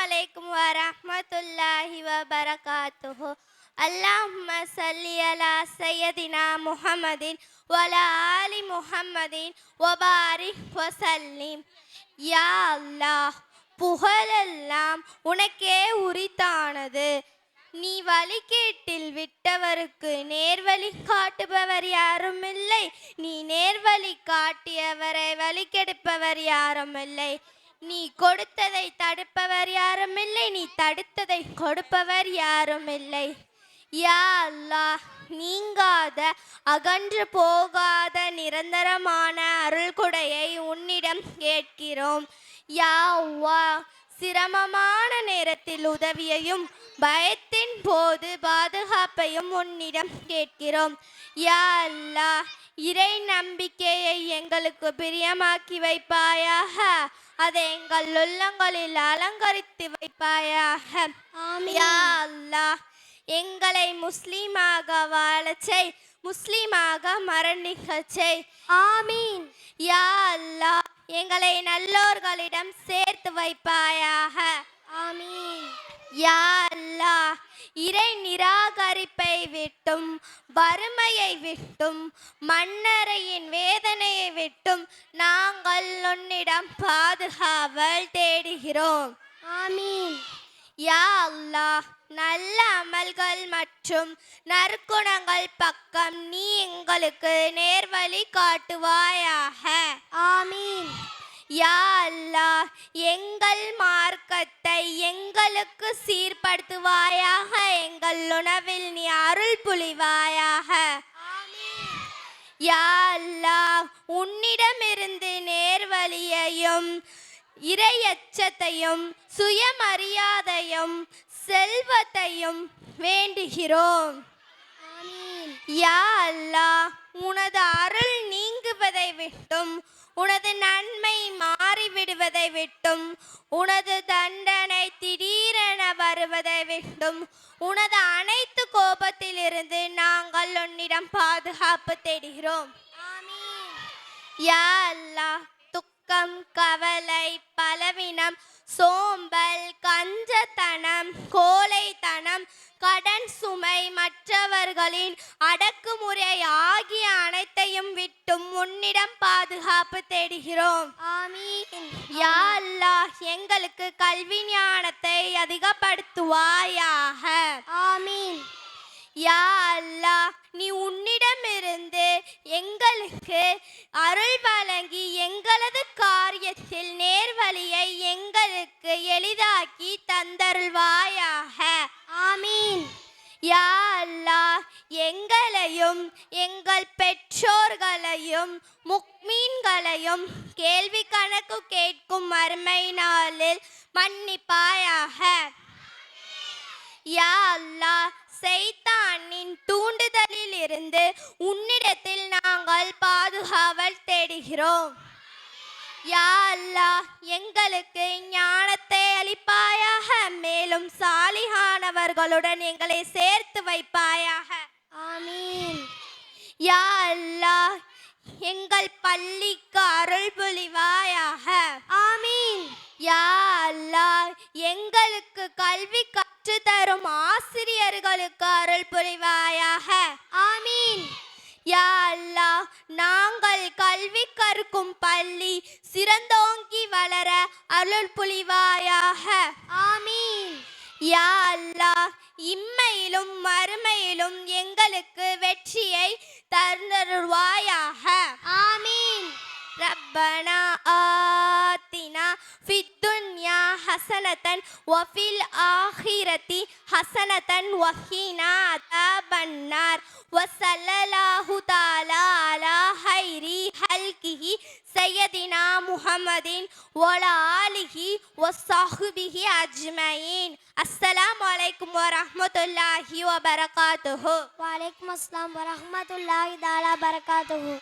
السلام عليكم ورحمة الله وبركاته اللهم صل على سيدنا محمد وعلى آل محمد وبارك وسلم யா அல்லாஹ் புகழெல்லாம் உனக்கே உரித்தானது நீ வழிகேட்டில் விட்டவருக்கு நேர்வழி காட்டுபவர் யாரும் இல்லை நீ நேர்வழி காட்டியவரை வழிகெடுப்பவர் யாரும் இல்லை நீ கொடுத்ததை தடுப்பவர் யாரும் இல்லை நீ தடுத்ததை கொடுப்பவர் யாரும் இல்லை யா அல்லா நீங்காத அகன்று போகாத நிரந்தரமான அருள்கொடையை உன்னிடம் கேட்கிறோம். யா சிரமமான நேரத்தில் உதவியையும் பயத்தின் போது பாதுகாப்பையும் உன்னிடம் கேட்கிறோம். யா அல்லாஹ் இறை நம்பிக்கையை எங்களுக்கு பிரியமாக்கி வைப்பாயாக. அதை எங்கள் உள்ளங்களில் அலங்கரித்து வைப்பாயாக. யா அல்லாஹ் எங்களை முஸ்லீமாக வாழச் செய் முஸ்லீமாக மரணிக்கச் செய். ஆமீன். யா அல்லாஹ் எங்களை நல்லோர்களிடம் சேர்த்து வைப்பாயாக. ஆமீன். யா அல்லாஹ் இறை நிராகரிப்பை விட்டும் வறுமையை விட்டும் மன்னரையின் வேதனையை விட்டும் நாங்கள் உன்னிடம் பாதுகாவல் தேடுகிறோம். ஆமீன். யா நல்ல அமல்கள் மற்றும் நற்குணங்கள் பக்கம் நீ எங்களுக்கு நேர்வழி காட்டுவாயாக. ஆமீன். யா அல்லா எங்கள் மார்க்கத்தை எங்களுக்கு சீர்படுத்துவாயாக எங்கள் உணவில் நீ அருள் புலிவாயாக. யா அல்லா உன்னிடமிருந்து நேர்வழியையும் இரையச்சத்தையும் சுயமரியாதையும் செல்வத்தையும் வேண்டுகிறோம். யா அல்லா உனது அருள் நீங்குவதை விட்டும் உனது நன்மை மாறிவிடுவதை விட்டும் உனது தண்டனை திடீரென வருவதை விட்டும் உனது அனைத்து கோபத்திலிருந்து நாங்கள் உன்னிடம் பாதுகாப்பு தேடுகிறோம். யா அல்லாஹ் துக்கம் கவலை பலவீனம் சோம்பல் கஞ்சத்தனம் கோழைத்தனம் கடன் சுமை மற்றவர்களின் அடக்குமுறை ஆகிய அனைத்தையும் விட்டும் உன்னிடம் பாதுகாப்பு தேடுகிறோம். ஆமீன். யா அல்லாஹ் எங்களுக்கு கல்வி ஞானத்தை அதிகப்படுத்துவாயாக. ஆமீன். யா அல்லாஹ் நீ உன்னிடமிருந்து எங்களுக்கு அருள் வழங்கி எங்களது காரியத்தில் நேர்வழியை எங்களுக்கு எளிதாக்கி தந்தருள்வாயாக. ஆமீன். யா அல்லா எங்களையும் எங்கள் பெற்றோர்களையும் முக்மீன்களையும் கேள்வி கணக்கு கேட்கும் மறுமை நாளில் மன்னிப்பாயாக. யா அல்லா சைத்தானின் தூண்டுதலில் இருந்து தேடுகிறோம் யா எங்களுக்கு ஞானத்தை அளிப்பாயாக மேலும் சாலிகானவர்களுடன் எங்களை சேர்த்து வைப்பாயாக. ஆமீன். யா எங்கள் பள்ளிக்கு அருள் புரிவாயாக. ஆமீன். யா எங்களுக்கு கல்வி கற்றுத்தரும் ஆசிரியர்களுக்கு அருள் புரிவாயாக. ஆமீன். யா நாங்கள் கல்வி கற்கும் பள்ளி சிறந்தோங்கி வளர அருள் புலிவாயாக. ஆமீன். யா இம்மையிலும் மறுமையிலும் எங்களுக்கு வெற்றியை தருவாயாக ஆமீன். ரப்பனா ஆ. في الدنيا حسنة وفي الآخرة حسنة وحين عذاب النار. وصلى الله تعالى على خير خلقه سيدنا محمد وعلى آله وصحبه أجمعين. السلام عليكم ورحمة الله وبركاته. وعليكم السلام ورحمة الله تعالى وبركاته.